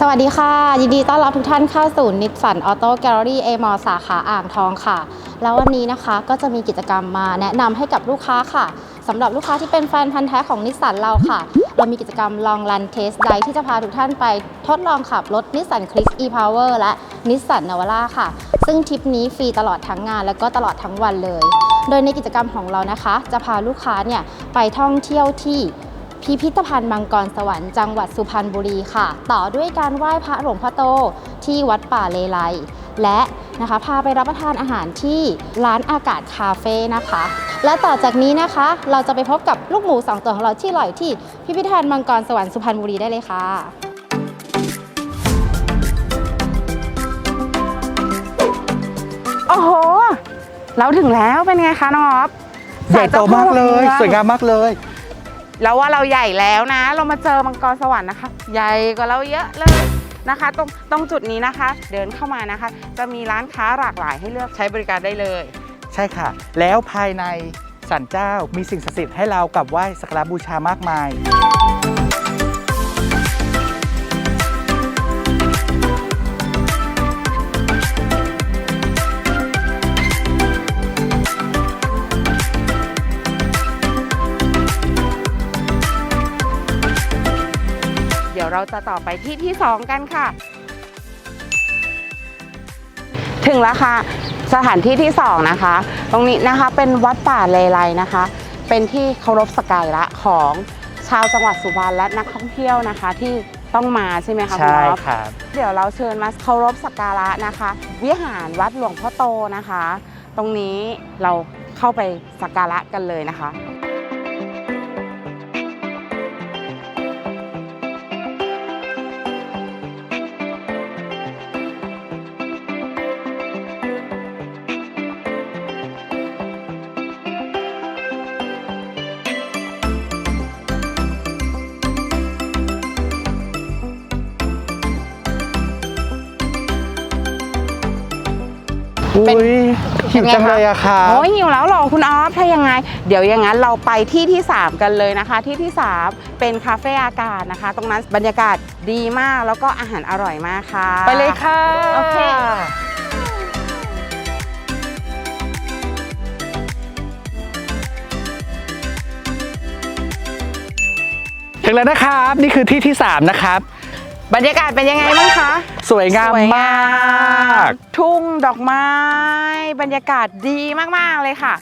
สวัสดีค่ะ ยินดีต้อนรับทุกท่านเข้าสู่นิสสันออโต้แกลเลอรี่เอมอสาขาอ่างทองค่ะ แล้ววันนี้นะคะก็จะมีกิจกรรมมาแนะนำให้กับลูกค้าค่ะสำหรับลูกค้าที่เป็นแฟนพันธ์แท้ของนิสสันเราค่ะ เรามีกิจกรรม Long Run Test Drive ที่จะพาทุกท่านไปทดลองขับรถนิสสันคลิก e-power และนิสสันนาวาร่าค่ะ ซึ่งทริปนี้ฟรีตลอดทั้งงาน และก็ตลอดทั้งวันเลย โดยในกิจกรรมของเรานะคะ จะพาลูกค้าเนี่ยไปท่องเที่ยวที่ พิพิธภัณฑ์มังกรสวรรค์จังหวัดสุพรรณบุรีค่ะ ต่อด้วยการไหว้พระหลวงพ่อโตที่วัดป่าเลไลและนะคะพาไปรับประทานอาหารที่ร้านอากาศคาเฟ่นะคะ และต่อจากนี้นะคะ เราจะไปพบกับลูกหมูสองตัวของเราที่ลอยที่พิพิธภัณฑ์มังกรสวรรค์สุพรรณบุรีได้เลยค่ะโอ้โห เราถึงแล้วเป็นไงคะน้องอ๊อฟใหญ่โตมากเลยศลจ้พ่อหสวยงามมากเลย แล้วว่าเราใหญ่แล้วนะ เรามาเจอมังกรสวรรค์นะคะ ใหญ่กว่าเราเยอะเลยนะคะ ตรงตรงจุดนี้นะคะ เดินเข้ามานะคะ จะมีร้านค้าหลากหลายให้เลือกใช้บริการได้เลย ใช่ค่ะ แล้วภายในสันเจ้ามีสิ่งศักดิ์สิทธิ์ให้เรากลับไหว้สักการะบูชามากมาย ดี๋ยวเราจะต่อไปที่ที่ 2 กันค่ะ ถึงแล้วค่ะสถานที่ที่ 2 นะคะ ตรงนี้นะคะเป็นวัดป่าเลไลนะคะ เป็นที่เคารพสักการะของชาวจังหวัดสุพรรณและนักท่องเที่ยวนะคะที่ต้องมาใช่ไหมคะคุณใช่อ๊อฟครับ เดี๋ยวเราเชิญมาเคารพสักการะนะคะ วิหารวัดหลวงพ่อโตนะคะ ตรงนี้เราเข้าไปสักการะกันเลยนะคะ เป็นอุ้ยหิวจังเลยอะครับโอ้ยหิวแล้วเหรอคุณออฟถ้ายังไง เดี๋ยวอย่างนั้นเราไปที่ที่ 3 กันเลยนะคะ ที่ที่ 3 เป็นคาเฟ่อากาศนะคะ ตรงนั้นบรรยากาศดีมากแล้วก็อาหารอร่อยมากค่ะ ไปเลยค่ะโอเคถึงแล้วนะครับ นี่คือที่ที่ 3 นะครับ บรรยากาศเป็นยังไงบ้างคะ สวยงามสวยมาก ทุ่งดอกไม้ บรรยากาศดีมากๆเลยค่ะ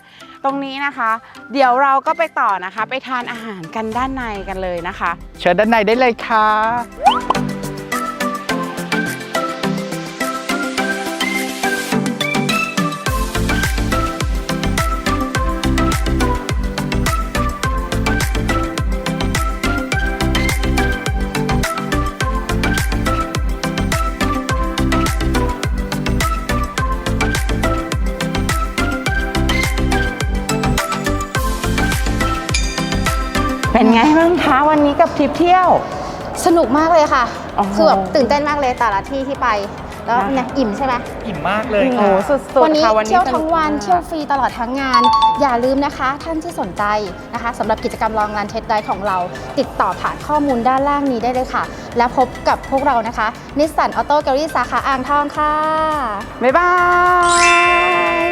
ตรงนี้นะคะ เดี๋ยวเราก็ไปต่อนะคะ ไปทานอาหารกันด้านในกันเลยนะคะ เชิญด้านในได้เลยค่ะ วันนี้กับทริปเที่ยว สนุกมากเลยค่ะอ๋อคือแบบตื่นเต้นมากเลยแต่ละที่ที่ไป แล้วเนี่ยอิ่มใช่ไหมอิ่มมากเลยโอ้ค่ะ สุดวันๆนี้ค่ะวันนี้เที่ยวทั้งวันสกมาก เที่ยวฟรีตลอดทั้งงาน อย่าลืมนะคะ ท่านที่สนใจนะคะสำหรับกิจกรรมลองรันเทสไดของเรา ติดต่อผ่านข้อมูลด้านล่างนี้ได้เลยค่ะ และพบกับพวกเรานะคะนิสสันออโต้แกลลี่สาขาอ่างทองค่ะ บ๊ายบาย